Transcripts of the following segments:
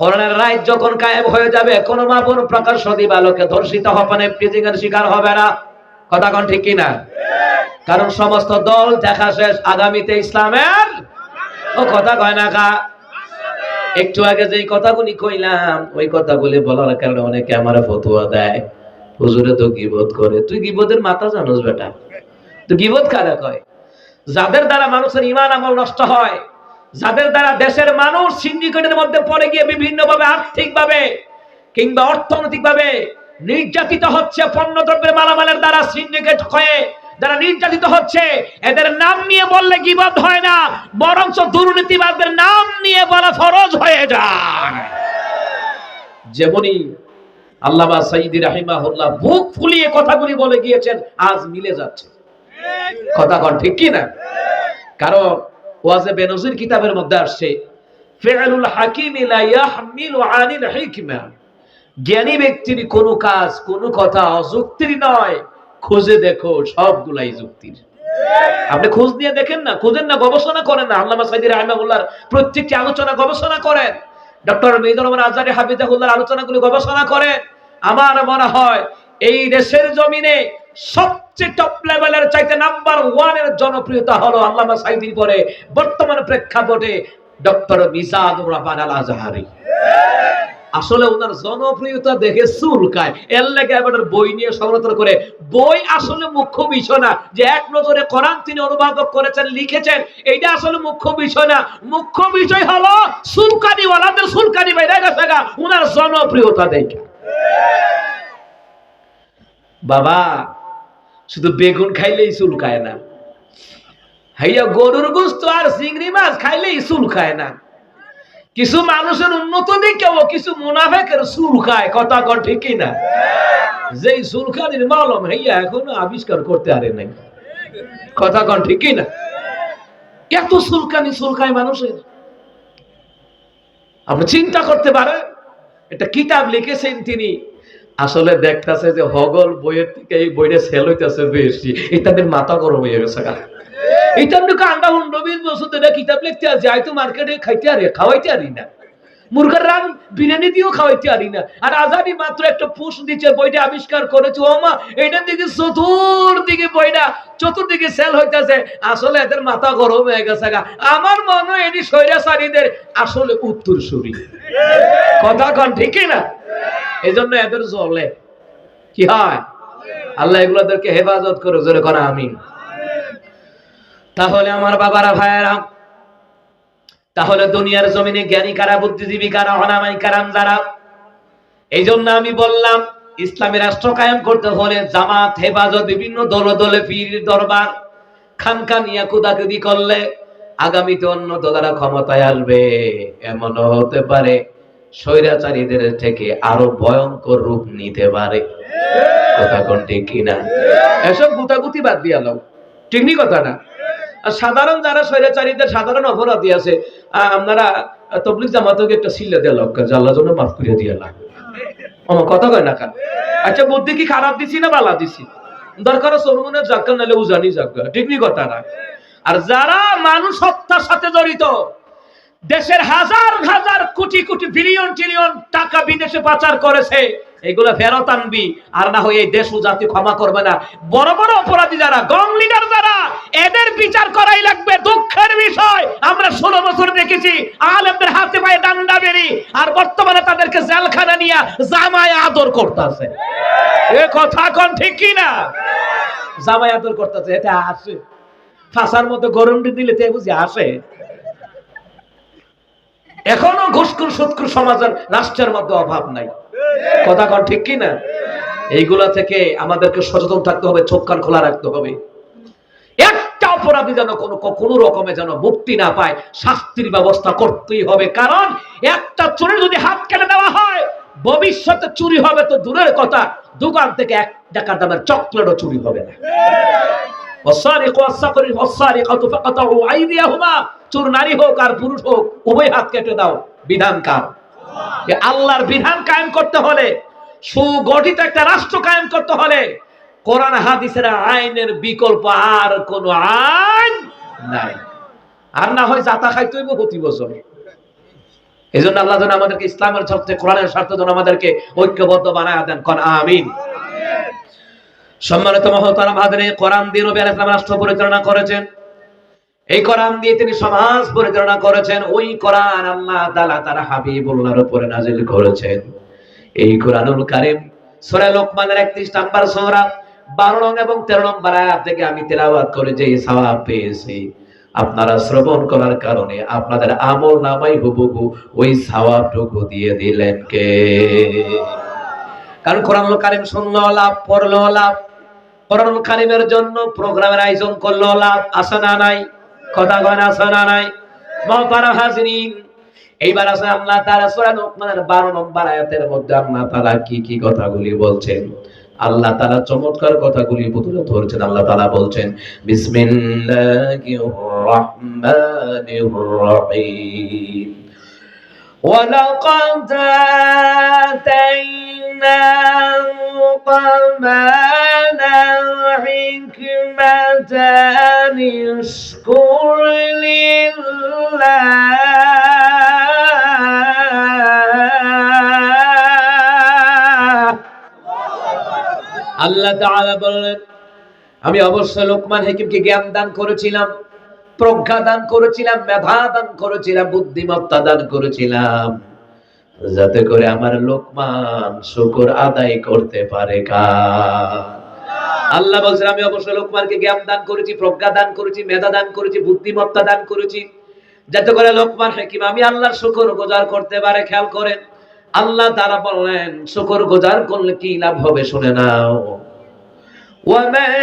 করোনার রায় যখন কায়েম হয়ে যাবে, কোনো মা বোন প্রকাশ্য দিবালোকে ধর্ষিত হপানে প্রিজিং এর শিকার হবে না। কথা কোন ঠিক কিনা? কারণ সমস্ত দল দেখা শেষ আগামীতে ইসলামের ও কথা কয় না কা? একটু আগে যেই কথাগুলি কইলাম, ওই কথাগুলি বলার কারণে অনেকে আমার ফতুয়া দেয়। হুজুরে তো গিবত করে। তুই গিবতের মাথা জানোস বেটা। তুই গিবত কারা কয়? যাদের দ্বারা মানুষের ইমান আমল নষ্ট হয় যাদের দ্বারা দেশের মানুষ সিন্ডিকেটের মধ্যে পড়ে গিয়ে বিভিন্ন ভাবে আর্থিক ভাবে কিংবা অর্থনৈতিক ভাবে নির্যাতিত হচ্ছে পণ্য দ্রব্যের মালামালের দ্বারা সিন্ডিকেট হয়ে, যারা নির্যাতিত হচ্ছে, এদের নাম নিয়ে বললে গিবত হয় না, বরঞ্চ দুর্নীতিবাদদের নাম নিয়ে বলা ফরজ হয়ে যায়। যেমনি আল্লামা সাইদি রাহিমাহুল্লাহ বুক ফুলিয়ে কথাগুলি বলে গিয়েছেন, আজ মিলে যাচ্ছে। কথা কন ঠিক কি না কারণ ওয়াজে বেনজির কিতাবের মধ্যে আসছে, ফিআলুল হাকিম লা ইয়াহমিলু আনিল হিকমা। জ্ঞানী ব্যক্তির কোন কাজ, কোন কথা অযুক্তির নয়। খুঁজে দেখো সবগুলাই যুক্তির। আপনি খোঁজ নিয়ে দেখেন না, খোঁজেন না, গবেষণা করেন না। আল্লামা সাইদি রাহিমাহুল্লাহর প্রত্যেকটি আলোচনা গবেষণা করেন। ডক্টর মিজানুর রহমান আজারি হাফিজাহুল্লাহর আলোচনাগুলি গবেষণা করেন। আমার মনে হয় এই দেশের জমিনে সবচেয়ে টপ লেভেলের চাইতে নাম্বার ওয়ানের জনপ্রিয়তা হলো আল্লামা সাইদির পরে বর্তমান প্রেক্ষাপটে ডক্টর মিজানুর রহমান আল আজহারি আসলে ওনার জনপ্রিয়তা দেখে চুলকায় এর লেগে এবার বই নিয়ে সমালোচনা করে। বই আসলে মুখ্য বিষয় না। যে এক নজরে কোরআন তিনি অনুবাদক করেছেন, লিখেছেন, এইটা আসলে মুখ্য বিষয় না। মুখ্য বিষয় হলো সুলকানি ওয়ালাদের সুলকানি বাইরে গেছে গা। ওনার জনপ্রিয়তা দেখে। বাবা শুধু বেগুন খাইলেই চুলকায় না। হাইয়া গরুর গোস্ত আর চিংড়ি মাছ খাইলেই চুলকায় না। কিছু মানুষের উন্নত দিকেও কিছু মুনাফেকের চুল খায়, কথা কর ঠিকই না? যেই চুলখানির মালম হইয়া এখনও আবিষ্কার করতে পারে নাই। কথা কন ঠিকই না? এত চুলকানি চুলকায় মানুষের। আপনি চিন্তা করতে পারেন, একটা কিতাব লিখেছেন তিনি আসলে দেখতেছে যে হগল বইয়ের থেকে এই বইটা সেল হইতেছে বেশি। তাদের মাথা গরম হয়ে গেছে এটা আমি কান্ডা হুন্ড বিশ বছর ধরে কিতাব লিখতে আছে আই তো মার্কেটে খাইতে আরে, খাওয়াইতে আরি না। মুরগার রান বিরিয়ানি দিয়েও খাওয়াইতে আরি না। আর আজাদি মাত্র একটা পুষ দিচ্ছে বইটা আবিষ্কার করেছে। ও মা, এইটার দিকে চতুর্দিকে বইটা, চতুর্দিকে সেল হইতেছে। আসলে এদের মাথা গরম হয়ে গেছে গা। আমার মনে হয় এটি স্বৈরাচারীদের আসলে উত্তর সুরি কথা কন ঠিকই না? এই জন্য এদের চলে কি হয়? আল্লাহ এগুলোদেরকে হেফাজত করে জোরে করা, আমিন। তাহলে আমার বাবারা, ভাইয়েরা তাহলে দুনিয়ার জমিনে জ্ঞানী কারা, বুদ্ধিজীবী কারা অনামাই কারাম যারা? এই জন্য আমি বললাম, ইসলামী রাষ্ট্র কায়েম করতে হলে জামাত, হেফাজত, বিভিন্ন দলে দলে পীর, দরবার খানকা নিয়া কুদাকুদি করলে আগামীতে অন্য দলেরা ক্ষমতায় আসবে। এমন হতে পারে স্বৈরাচারীদের থেকে আরও ভয়ঙ্কর রূপ নিতে পারে। কথা কোন ঠিক কিনা? এসব গুতাগুতি বাদ দিয়া লাও। ঠিক নি কথা না সাধারণ যারা স্বৈরাচারীদের সাধারণ অপরাধী আছে আপনারা তবলিক জামাতকে একটা সিলে দেওয়া লোক আল্লাহ জন্য মাফ করে দিয়ে লাগ আমার কথা কয় না কেন? আচ্ছা বুদ্ধি কি খারাপ দিছি না বালা দিছি? দরকার সরমনের জাক্কা নালে উজানি জাক্কা ঠিক নি কথা না? আর যারা মানুষ হত্যার সাথে জড়িত, দেশের হাজার হাজার কোটি কোটি বিলিয়ন ট্রিলিয়ন টাকা বিদেশে পাচার করেছে এগুলা ফেরত আনবি। আর না হয় এই দেশ ও জাতি ক্ষমা করবে না। বড় বড় অপরাধী যারা, গং লিডার যারা, এদের বিচার করাই লাগবে। দুঃখের বিষয়, আমরা ষোলো বছর দেখেছি, আলেমদের হাতে পায়ে ডান্ডা বেরি, আর বর্তমানে তাদেরকে জেলখানা নিয়ে জামায় আদর করতেছে। এ কথা কোন ঠিক কি না? জামায় আদর করতেছে এতে আসে। ফাঁসার মতো গরমটি দিলে তে বুঝি আসে। এখনও ঘুষখুর সুৎখুর সমাজের রাষ্ট্রের মধ্যে অভাব নাই। কথা কন ঠিক কি না? এইগুলা থেকে আমাদেরকে সচেতন থাকতে হবে, চোখ কান খোলা রাখতে হবে। একটা অপরাধী যেন কোনো কোনো রকমে যেন মুক্তি না পায়, শাস্তির ব্যবস্থা করতেই হবে। কারণ একটা চোরের যদি হাত কেটে দেওয়া হয়, ভবিষ্যতে চুরি হবে তো দূরের কথা, দোকান থেকে এক টাকা দামের চকলেটও চুরি হবে না। চোর নারী হোক আর পুরুষ হোক, উভয় হাত কেটে দাও। বিধান কার? আল্লাহর বিধান কায়েম করতে হলে, সুগঠিত একটা রাষ্ট্র কায়েম করতে হলে, কোরআন হাদিসের আইনের বিকল্প আর কোন আইন নাই। আর না হয় জাতা খাইতে প্রতি বছর। এই জন্য আল্লাহ আমাদেরকে ইসলামের স্বার্থে, কোরআনের স্বার্থ যেন আমাদেরকে ঐক্যবদ্ধ বানায় দেন। কন আমিন। সম্মানিত মহতারাম হাজারে, কোরআন দিয়ে নবী আলাইহিস রাষ্ট্র পরিচালনা করেছেন। এই কোরআন দিয়ে তিনি সমাজ পরিচালনা করেছেন। ওই কোরআন আল্লাহ তাআলা তার হাবিবুল্লাহর উপরে নাজিল করেছেন। এই কোরআনুল কারীম সূরা লোকমানের 31 নাম্বার সূরা 12 নং এবং 13 নম্বর আয়াত থেকে আমি তেলাওয়াত করে যে সওয়াব পেয়েছি। আপনারা শ্রবণ করার কারণে আপনাদের আমল নামাই হুবহু ওই সওয়াবটুকু দিয়ে দিলেন কে? কারণ কোরআনুল কারীম শুনলো লাভ, পড়ল লাভ। কোরআনুল কারীমের জন্য প্রোগ্রামের আয়োজন করলো লাভ আসে না নাই কথা কয় না আসে না নাই মহতারা হাজিরিন এইবার আছে আল্লাহ তাআলা সূরা লোকমানের 12 নম্বর আয়াতের মধ্যে আল্লাহ তাআলা কি কি কথাগুলি বলছেন আল্লাহ তাআলা চমৎকার কথাগুলি তুলে ধরছেন আল্লাহ তাআলা বলছেন বিসমিল্লাহির রহমানির রহিম ولقد آتينا لقمان الحكمة أن اشكر لله আল্লাহ তাআলা বললেন আমি অবশ্যই লোকমান হাকিমকে জ্ঞান দান করেছিলাম প্রজ্ঞা দান করেছিলাম মেধা দান করেছিলাম বুদ্ধিমত্তা দান করেছিলাম যাতে করে আমার লোকমান শুকর আদায় করতে পারে কার আল্লাহ বলছেন আমি অবশ্যই লোকমানকে জ্ঞান দান করেছি প্রজ্ঞা দান করেছি মেধা দান করেছি বুদ্ধিমত্তা দান করেছি যাতে করে লোকমান হাকিম আমি আল্লাহর শুকর গোজার করতে পারে খেয়াল করেন আল্লাহ তারা বললেন শুকর গোজার করলে কি লাভ হবে শুনে নাও ومن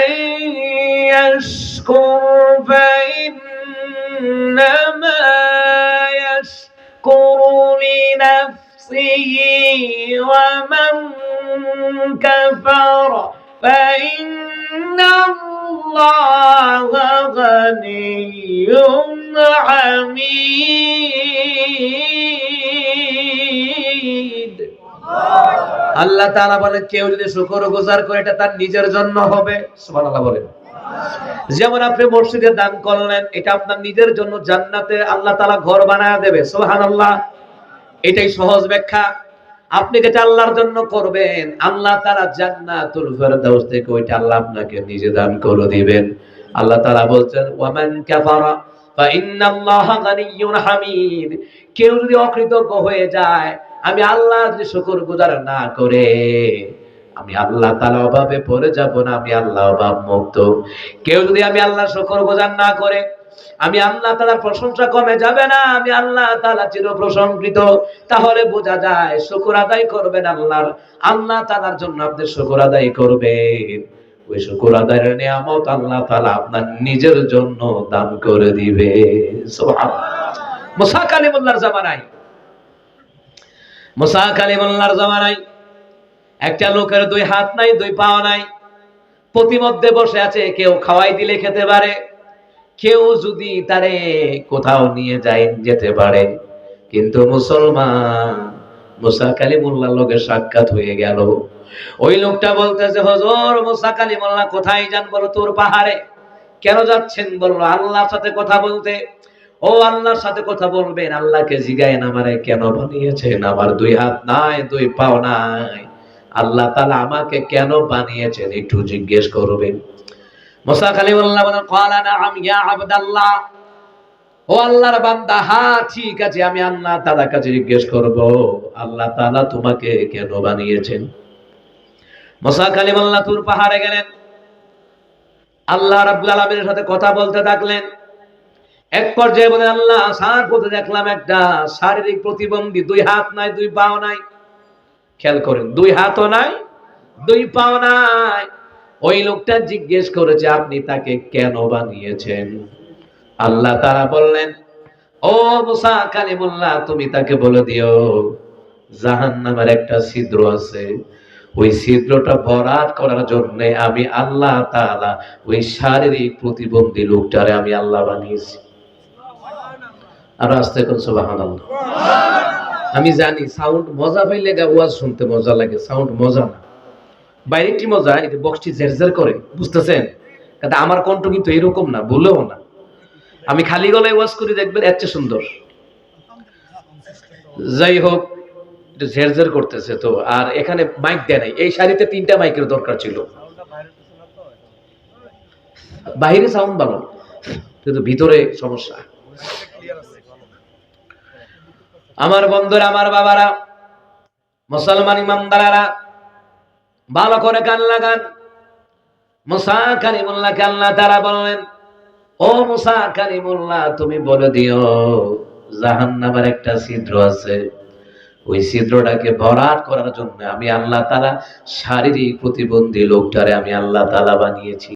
يشكر فإنما يشكر لنفسه ومن كفر فإن الله غني حميد আল্লাহ তাআলা বলেন কেউ যদি শুকর গুজার করে এটা তার নিজের জন্য হবে সুবহানাল্লাহ বলেন যেমন আপনি মসজিদে দান করলেন এটা আপনার নিজের জন্য জান্নাতে আল্লাহ তাআলা ঘর বানায় দেবে সুবহানাল্লাহ এটাই সহজ ব্যাখ্যা আপনি যেটা আল্লাহর জন্য করবেন? আল্লাহ তাআলা জান্নাতুল ফেরদাউস থেকে ওইটা আল্লাহ আপনাকে নিজে দান করে দিবেন। আল্লাহ তাআলা বলছেন, ওয়ামান কাফারা হামিদ। কেউ যদি অকৃতজ্ঞ হয়ে যায়, আমি আল্লাহ যদি শুকর গুজার না করে, আমি আল্লাহ তালা অভাবে পড়ে যাব না, আমি আল্লাহ অভাব মুক্ত কেউ যদি আমি আল্লাহ শুকর গুজার না করে আমি আল্লাহ তালার প্রশংসা কমে যাবে না, আমি আল্লাহ তালা চির প্রশংসিত। তাহলে বোঝা যায় শুকর আদায় করবেন আল্লাহর। আল্লাহ তালার জন্য আপনি শুকর আদায় করবেন। ওই শুকর আদায়ের নিয়ামত আল্লাহ তালা আপনার নিজের জন্য দান করে দিবে। মুসা কালিমুল্লাহর জামানায়। মুসা কালিমুল্লাহর জামানায় একটা লোকের দুই হাত নাই, দুই পাও নাই। প্রতিমধ্যে বসে আছে, কেউ খাওয়াই দিলে খেতে পারে। কেউ যদি তারে কোথাও নিয়ে যায়, যেতে পারে। কিন্তু মুসলমান, মুসা কালিমুল্লাহ লোকের সাক্ষাৎ হয়ে গেল। ওই লোকটা বলতেছে, হজর, মুসা কালিমুল্লাহ কোথায় যান বলো তোর পাহাড়ে? কেন যাচ্ছেন? বলল, আল্লাহর সাথে কথা বলতে। ও আল্লাহর সাথে কথা বলবেন, আল্লাহকে জিগায়েন আমারে কেন বানিয়েছেন? আমার দুই হাত নাই, দুই পাও নাই। আল্লাহ তালা আমাকে কেন বানিয়েছেন একটু জিজ্ঞেস করবেন। মুসা বলেন ইয়া আবদাল্লাহ। ও আল্লাহর বান্দা ঠিক আছে, আমি আল্লাহ তাআলার কাছে জিজ্ঞেস করব, আল্লাহ তাআলা তোমাকে কেন বানিয়েছেন? মুসা তুর পাহাড়ে গেলেন। আল্লাহ রাব্বুল আলামিনের সাথে কথা বলতে থাকলেন। এক পর্যায়ে বলে, আল্লাহ সার পথে দেখলাম একটা শারীরিক প্রতিবন্ধী, দুই হাত নাই, দুই পাও নাই। খেয়াল করেন, দুই হাতও নাই, দুই পাও নাই। ওই লোকটা জিজ্ঞেস করেছে, আপনি তাকে কেন বানিয়েছেন? আল্লাহ তারা বললেন, ও মুসা কালিমুল্লাহ, তুমি তাকে বলে দিও, জাহান্নামের একটা ছিদ্র আছে। ওই ছিদ্রটা ভরাট করার জন্য আমি আল্লাহ তাআলা ওই শারীরিক প্রতিবন্ধী লোকটারে আমি আল্লাহ বানিয়েছি। আর আস্তে কোন সুবহানাল্লাহ। আমি জানি, সাউন্ড মজা পাইলে গা ওয়াজ শুনতে মজা লাগে, সাউন্ড মজা না। বাইরেটি মজা এটা বক্সটি জেরজের করে, বুঝতেছেন? কিন্তু আমার কণ্ঠ কিন্তু এরকম না বলেও না। আমি খালি গলায় ওয়াজ করি, দেখবেন এত সুন্দর। যাই হোক একটু ঝেরঝের করতেছে তো, আর এখানে মাইক দেয় নাই। এই শাড়িতে তিনটা মাইকের দরকার ছিল। বাহিরে সাউন্ড ভালো, কিন্তু ভিতরে সমস্যা। আমার বন্ধুরা, আমার বাবারা, মুসলমান ইমামদারারা ভালো করে কান লাগান? মুসা কালিমুল্লাহকে আল্লাহ তারা বললেন, ও মুসা কালিমুল্লাহ, তুমি বলে দিও, জাহান্নামের একটা ছিদ্র আছে। ওই ছিদ্রটাকে ভরাট করার জন্য আমি আল্লাহ তালা শারীরিক প্রতিবন্ধী লোকটারে আমি আল্লাহ তালা বানিয়েছি।